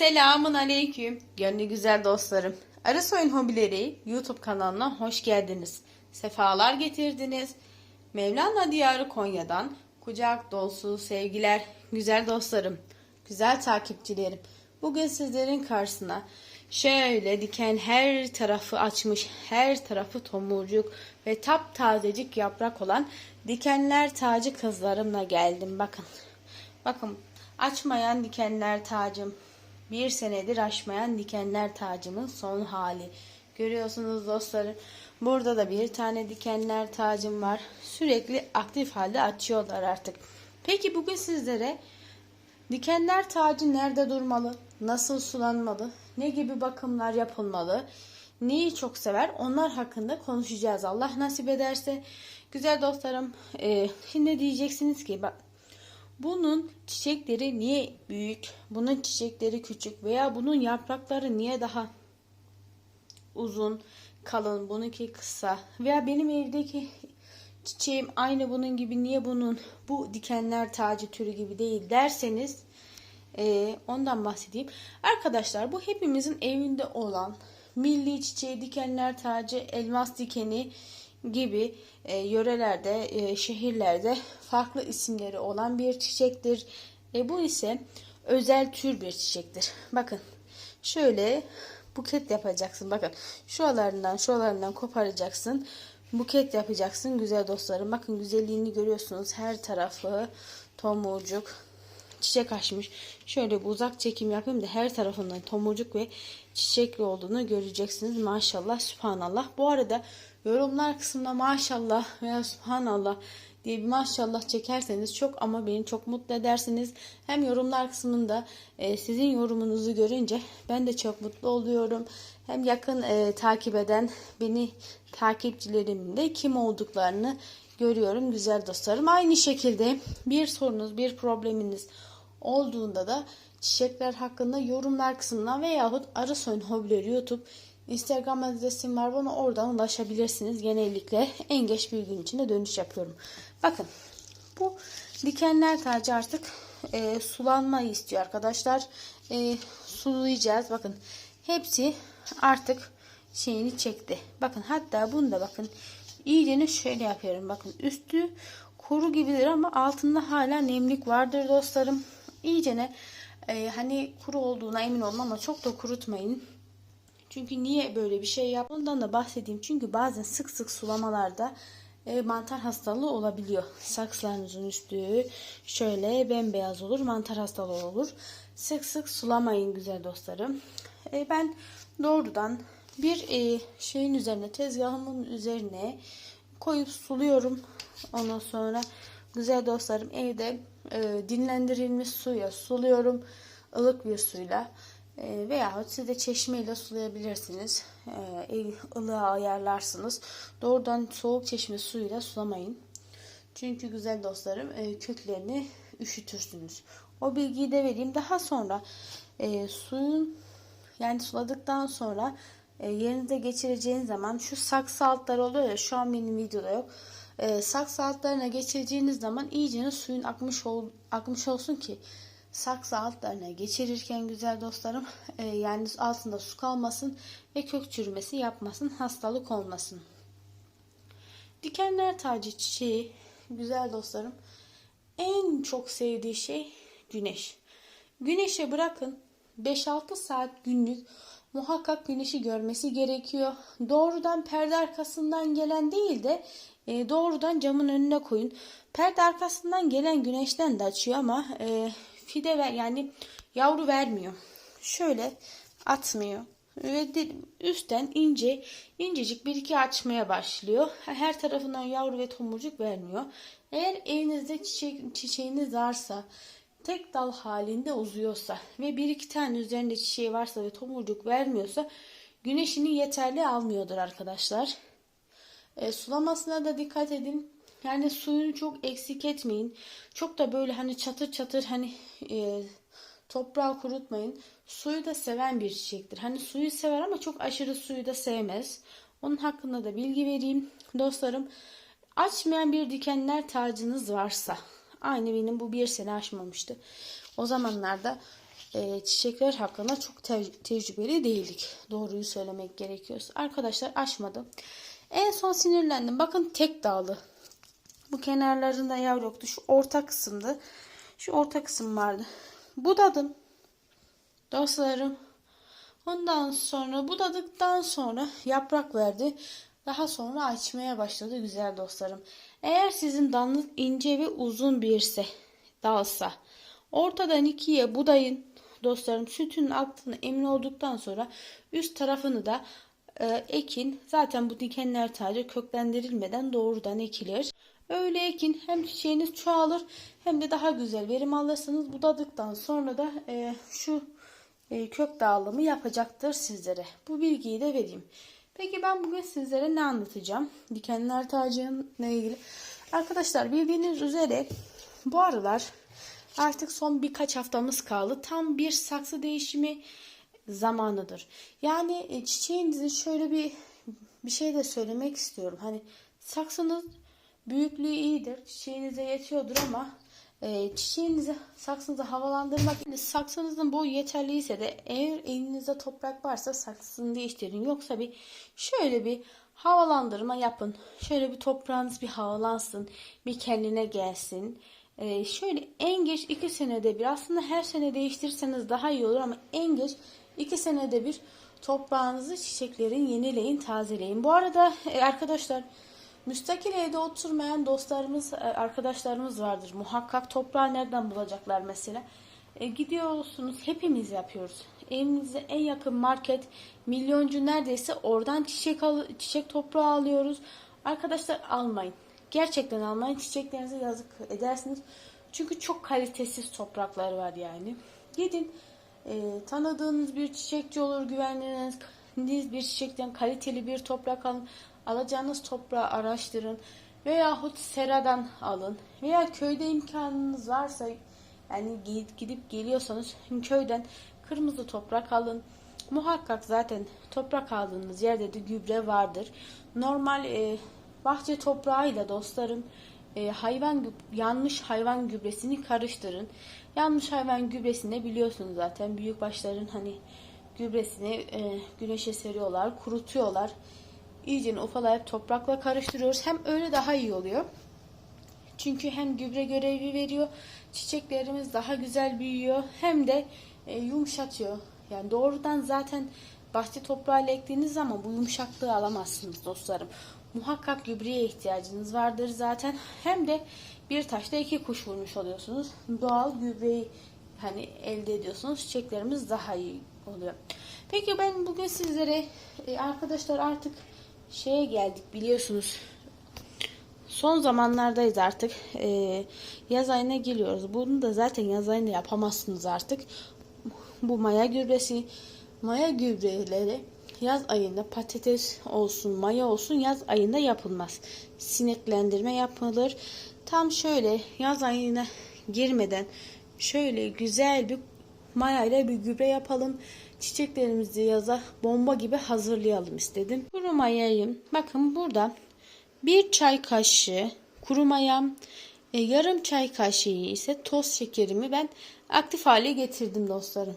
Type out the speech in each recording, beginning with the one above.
Selamun aleyküm. Gönlü güzel dostlarım. Arısoyun Hobileri YouTube kanalına hoş geldiniz. Sefalar getirdiniz. Mevlana Diyarı Konya'dan kucak dolusu sevgiler güzel dostlarım, güzel takipçilerim. Bugün sizlerin karşısına şöyle diken her tarafı açmış, her tarafı tomurcuk ve taptazecik yaprak olan dikenler tacı kızlarımla geldim. Bakın. Bakın açmayan dikenler tacım. Bir senedir açmayan dikenler tacımın son hali. Görüyorsunuz dostlarım. Burada da bir tane dikenler tacım var. Sürekli aktif halde açıyorlar artık. Peki bugün sizlere dikenler tacı nerede durmalı? Nasıl sulanmalı? Ne gibi bakımlar yapılmalı? Neyi çok sever? Onlar hakkında konuşacağız. Allah nasip ederse. Güzel dostlarım, e, şimdi diyeceksiniz ki bak bunun çiçekleri niye büyük, bunun çiçekleri küçük veya bunun yaprakları niye daha uzun, kalın, bununki kısa veya benim evdeki çiçeğim aynı bunun gibi niye bunun bu dikenler tacı türü gibi değil derseniz e, ondan bahsedeyim. Arkadaşlar bu hepimizin evinde olan milli çiçeği dikenler tacı, elmas dikeni gibi e, yörelerde, e, şehirlerde farklı isimleri olan bir çiçektir. E, bu ise özel tür bir çiçektir. Bakın şöyle buket yapacaksın. Bakın şuralarından şuralarından koparacaksın. Buket yapacaksın güzel dostlarım. Bakın güzelliğini görüyorsunuz. Her tarafı tomurcuk, çiçek açmış. Şöyle bir uzak çekim yapayım da her tarafından tomurcuk ve çiçekli olduğunu göreceksiniz. Maşallah, subhanallah. Bu arada yorumlar kısmında maşallah veya subhanallah diye bir maşallah çekerseniz çok ama beni çok mutlu edersiniz. Hem yorumlar kısmında e, sizin yorumunuzu görünce ben de çok mutlu oluyorum. Hem yakın e, takip eden beni takipçilerimin de kim olduklarını görüyorum güzel dostlarım. Aynı şekilde bir sorunuz, bir probleminiz olduğunda da çiçekler hakkında yorumlar kısmından veyahut Arısoyun Hobileri YouTube Instagram adresim var bana oradan ulaşabilirsiniz. Genellikle en geç bir gün içinde dönüş yapıyorum. Bakın bu dikenler tacı artık e, sulanmayı istiyor arkadaşlar. E, sulayacağız. Bakın hepsi artık şeyini çekti. Bakın hatta bunda bakın iyicene şöyle yapıyorum. Bakın üstü kuru gibidir ama altında hala nemlik vardır dostlarım. İyicene e, hani kuru olduğuna emin olun ama çok da kurutmayın. Çünkü niye böyle bir şey yap? Ondan da bahsedeyim. Çünkü bazen sık sık sulamalarda e, mantar hastalığı olabiliyor. Sakslarınızın üstü şöyle bembeyaz olur. Mantar hastalığı olur. Sık sık sulamayın güzel dostlarım. E, ben doğrudan bir e, şeyin üzerine tezgahımın üzerine koyup suluyorum. Ondan sonra güzel dostlarım evde e, dinlendirilmiş suya suluyorum. ılık bir suyla. E, veyahut siz de çeşmeyle sulayabilirsiniz. E, ılığa ayarlarsınız. Doğrudan soğuk çeşme suyuyla sulamayın. Çünkü güzel dostlarım e, köklerini üşütürsünüz. O bilgiyi de vereyim. Daha sonra e, suyun yani suladıktan sonra e, yerinize geçireceğiniz zaman şu saksı altları oluyor ya şu an benim videoda yok. E, saksı altlarına geçireceğiniz zaman iyice suyun akmış ol, akmış olsun ki saksı altlarına geçirirken güzel dostlarım e, yani altında su kalmasın ve kök çürümesi yapmasın hastalık olmasın. Dikenler tacı çiçeği güzel dostlarım en çok sevdiği şey güneş. Güneşe bırakın 5-6 saat günlük muhakkak güneşi görmesi gerekiyor. Doğrudan perde arkasından gelen değil de e, doğrudan camın önüne koyun. Perde arkasından gelen güneşten de açıyor ama e, fide ver yani yavru vermiyor. Şöyle atmıyor ve üstten ince incecik bir iki açmaya başlıyor. Her tarafından yavru ve tomurcuk vermiyor. Eğer evinizde çiçek, çiçeğiniz varsa tek dal halinde uzuyorsa ve bir iki tane üzerinde çiçeği varsa ve tomurcuk vermiyorsa güneşini yeterli almıyordur arkadaşlar. E, sulamasına da dikkat edin. Yani suyunu çok eksik etmeyin. Çok da böyle hani çatır çatır hani e, toprağı kurutmayın. Suyu da seven bir çiçektir. Hani suyu sever ama çok aşırı suyu da sevmez. Onun hakkında da bilgi vereyim. Dostlarım açmayan bir dikenler tacınız varsa aynı benim bu bir sene açmamıştı. O zamanlarda e, çiçekler hakkında çok te- tecrübeli değildik. Doğruyu söylemek gerekiyorsa. Arkadaşlar açmadım. En son sinirlendim. Bakın tek dağlı. Bu kenarlarında yavru yoktu. Şu orta kısımdı. Şu orta kısım vardı. Budadım. Dostlarım. Ondan sonra budadıktan sonra yaprak verdi. Daha sonra açmaya başladı güzel dostlarım. Eğer sizin dalınız ince ve uzun birse dalsa ortadan ikiye budayın dostlarım sütün aktığını emin olduktan sonra üst tarafını da e, ekin. Zaten bu dikenler sadece köklendirilmeden doğrudan ekilir. Öyle ekin hem çiçeğiniz çoğalır hem de daha güzel verim alırsınız. Budadıktan sonra da e, şu e, kök dağılımı yapacaktır sizlere. Bu bilgiyi de vereyim. Peki ben bugün sizlere ne anlatacağım? Dikenler tacıyla ilgili. Arkadaşlar bildiğiniz üzere bu aralar artık son birkaç haftamız kaldı. Tam bir saksı değişimi zamanıdır. Yani e, çiçeğinizin şöyle bir bir şey de söylemek istiyorum. Hani saksınız büyüklüğü iyidir. Çiçeğinize yetiyordur ama e, çiçeğinizi saksınızı havalandırmak yani saksınızın boyu yeterliyse de eğer elinizde toprak varsa saksısını değiştirin. Yoksa bir şöyle bir havalandırma yapın. Şöyle bir toprağınız bir havalansın. Bir kendine gelsin. E, şöyle en geç iki senede bir aslında her sene değiştirirseniz daha iyi olur ama en geç iki senede bir toprağınızı çiçeklerin yenileyin, tazeleyin. Bu arada e, arkadaşlar müstakil evde oturmayan dostlarımız, e, arkadaşlarımız vardır. Muhakkak toprağı nereden bulacaklar mesela? E, gidiyorsunuz, hepimiz yapıyoruz. Evimize en yakın market milyoncu neredeyse oradan çiçek al çiçek toprağı alıyoruz. Arkadaşlar almayın. Gerçekten almayın. Çiçeklerinize yazık edersiniz. Çünkü çok kalitesiz topraklar var yani. Gidin e, tanıdığınız bir çiçekçi olur, güvendiğiniz bir çiçekten kaliteli bir toprak alın. Alacağınız toprağı araştırın. Veyahut seradan alın. Veya köyde imkanınız varsa yani gidip, geliyorsanız köyden kırmızı toprak alın. Muhakkak zaten toprak aldığınız yerde de gübre vardır. Normal e, bahçe toprağıyla dostlarım e, hayvan yanlış hayvan gübresini karıştırın. Yanlış hayvan gübresini biliyorsunuz zaten büyük başların hani gübresini e, güneşe seriyorlar, kurutuyorlar. İyice ufalayıp toprakla karıştırıyoruz. Hem öyle daha iyi oluyor. Çünkü hem gübre görevi veriyor, çiçeklerimiz daha güzel büyüyor, hem de e, yumuşatıyor. Yani doğrudan zaten bahçe toprağıyla ektiğiniz zaman bu yumuşaklığı alamazsınız dostlarım. Muhakkak gübreye ihtiyacınız vardır zaten. Hem de bir taşta iki kuş vurmuş oluyorsunuz. Doğal gübreyi hani elde ediyorsunuz. Çiçeklerimiz daha iyi oluyor. Peki ben bugün sizlere e, arkadaşlar artık şeye geldik biliyorsunuz. Son zamanlardayız artık. E, yaz ayına geliyoruz. Bunu da zaten yaz ayında yapamazsınız artık. Bu maya gübresi, maya gübreleri yaz ayında patates olsun, maya olsun yaz ayında yapılmaz. Sineklendirme yapılır. Tam şöyle yaz ayına girmeden şöyle güzel bir maya ile bir gübre yapalım. Çiçeklerimizi yaza bomba gibi hazırlayalım istedim. Kuru mayayı bakın burada bir çay kaşığı kuru mayam, e, yarım çay kaşığı ise toz şekerimi ben aktif hale getirdim dostlarım.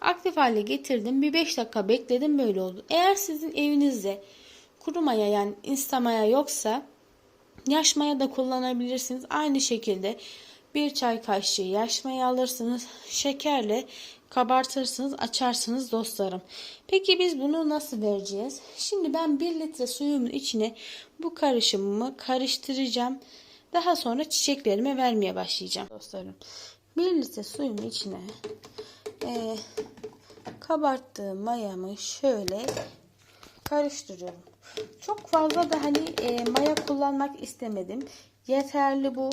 Aktif hale getirdim. Bir 5 dakika bekledim böyle oldu. Eğer sizin evinizde kuru maya yani instamaya yoksa yaş maya da kullanabilirsiniz. Aynı şekilde bir çay kaşığı yaş maya alırsınız. Şekerle kabartırsınız, açarsınız dostlarım. Peki biz bunu nasıl vereceğiz? Şimdi ben 1 litre suyumun içine bu karışımımı karıştıracağım. Daha sonra çiçeklerime vermeye başlayacağım dostlarım. 1 litre suyumun içine e, kabarttığım mayamı şöyle karıştırıyorum. Çok fazla da hani e, maya kullanmak istemedim. Yeterli bu.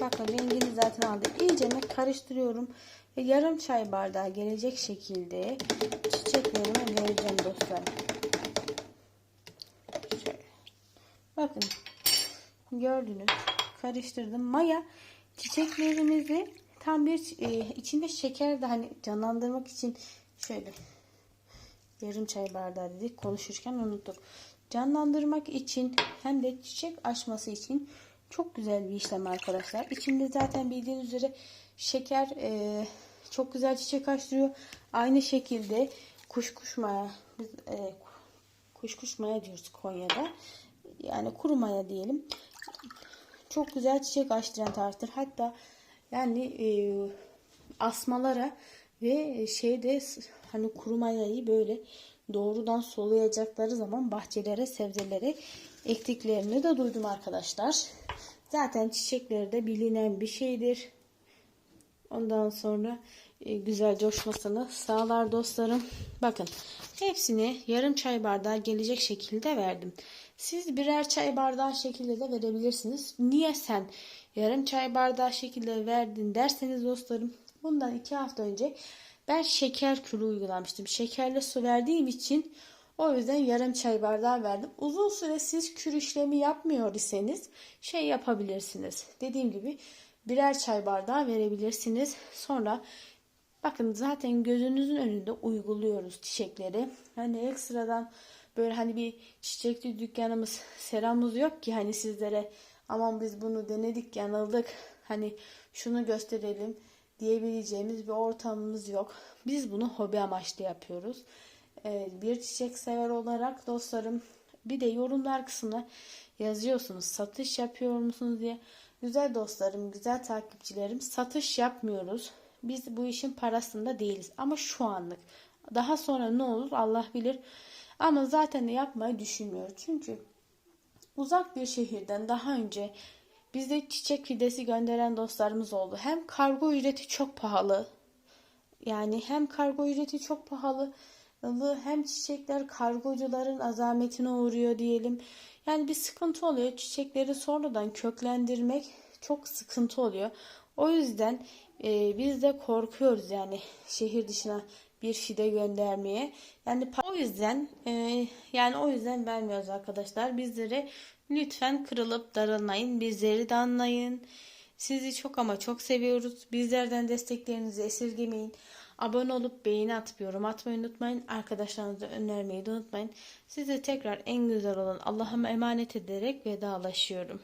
Bakın rengini zaten aldı. İyice karıştırıyorum. Ve yarım çay bardağı gelecek şekilde çiçeklerime vereceğim dostlar. Şöyle. Bakın. Gördünüz. Karıştırdım. Maya çiçeklerimizi tam bir e, içinde şeker de hani canlandırmak için şöyle yarım çay bardağı dedik konuşurken unuttuk. Canlandırmak için hem de çiçek açması için çok güzel bir işlem arkadaşlar. İçinde zaten bildiğiniz üzere şeker e, çok güzel çiçek açtırıyor. Aynı şekilde kuşkuşmaya biz e, kuşkuşmaya diyoruz Konya'da. Yani kuru maya diyelim. Çok güzel çiçek açtıran tarihtir. Hatta yani e, asmalara ve şeyde hani kuru mayayı böyle doğrudan solayacakları zaman bahçelere, sebzelere ektiklerini de duydum arkadaşlar. Zaten çiçekleri de bilinen bir şeydir. Ondan sonra e, güzel coşmasını sağlar dostlarım. Bakın hepsini yarım çay bardağı gelecek şekilde verdim. Siz birer çay bardağı şekilde de verebilirsiniz. Niye sen yarım çay bardağı şekilde verdin derseniz dostlarım. Bundan iki hafta önce ben şeker kürü uygulamıştım. Şekerli su verdiğim için o yüzden yarım çay bardağı verdim. Uzun süre siz kür işlemi yapmıyor iseniz şey yapabilirsiniz. Dediğim gibi birer çay bardağı verebilirsiniz. Sonra bakın zaten gözünüzün önünde uyguluyoruz çiçekleri. Hani ekstradan böyle hani bir çiçekli dükkanımız seramız yok ki hani sizlere aman biz bunu denedik yanıldık hani şunu gösterelim diyebileceğimiz bir ortamımız yok. Biz bunu hobi amaçlı yapıyoruz. Bir çiçek sever olarak dostlarım bir de yorumlar kısmına yazıyorsunuz satış yapıyor musunuz diye. Güzel dostlarım, güzel takipçilerim satış yapmıyoruz. Biz bu işin parasında değiliz ama şu anlık. Daha sonra ne olur Allah bilir. Ama zaten de yapmayı düşünmüyor. Çünkü uzak bir şehirden daha önce bize çiçek fidesi gönderen dostlarımız oldu. Hem kargo ücreti çok pahalı. Yani hem kargo ücreti çok pahalı hem çiçekler kargocuların azametine uğruyor diyelim. Yani bir sıkıntı oluyor. Çiçekleri sonradan köklendirmek çok sıkıntı oluyor. O yüzden e, biz de korkuyoruz yani şehir dışına bir fide göndermeye. Yani o yüzden e, yani o yüzden vermiyoruz arkadaşlar. Bizlere lütfen kırılıp darılmayın. Bizleri de anlayın. Sizi çok ama çok seviyoruz. Bizlerden desteklerinizi esirgemeyin. Abone olup beğeni atıp yorum atmayı unutmayın. Arkadaşlarınıza önermeyi de unutmayın. Size tekrar en güzel olan Allah'ıma emanet ederek vedalaşıyorum.